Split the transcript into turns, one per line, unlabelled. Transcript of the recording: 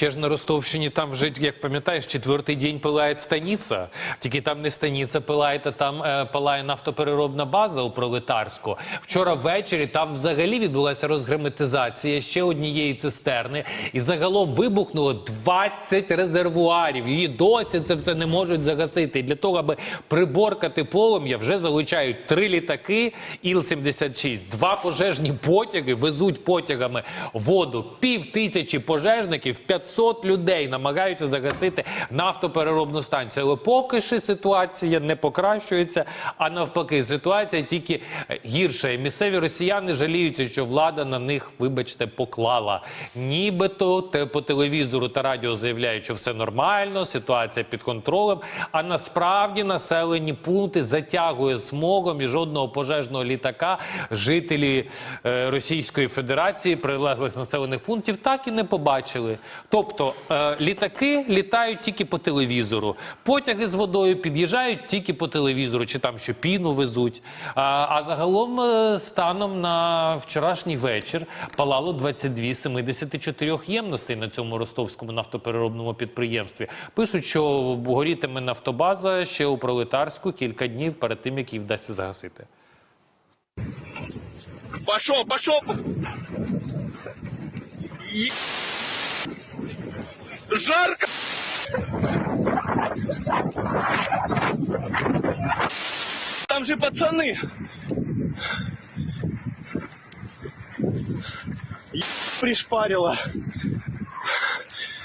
ще ж на Ростовщині там вже, як пам'ятаєш, четвертий день пилає станиця. Тільки там не станиця пилає, та там е, пилає нафтопереробна база у Пролетарську. Вчора ввечері там взагалі відбулася розгерметизація ще однієї цистерни. І загалом вибухнуло 20 резервуарів. Її досі це все не можуть загасити. І для того, аби приборкати полум'я, вже залучають три літаки Іл-76, два пожежні потяги, везуть потягами воду. Пів тисячі пожежників, 500 людей намагаються загасити нафтопереробну станцію. Але поки що ситуація не покращується, а навпаки, ситуація тільки е, гірша. І місцеві росіяни жаліються, що влада на них, вибачте, поклала. Нібито те по телевізору та радіо заявляють, що все нормально, ситуація під контролем. А насправді населені пункти затягує смогом і жодного пожежного літака жителі е, Російської Федерації прилеглих населених пунктів так і не побачили. Тобто е, літаки літають тільки по телевізору, потяги з водою під'їжджають тільки по телевізору, чи там що піну везуть. А, загалом е, станом на вчорашній вечір палало 22 74 ємностей на цьому ростовському нафтопереробному підприємстві. Пишуть, що горітиме нафтобаза ще у пролетарську кілька днів перед тим, як її вдасться загасити.
Пошел, пошел! Жарко! Там же пацаны! Е- Пришпарило!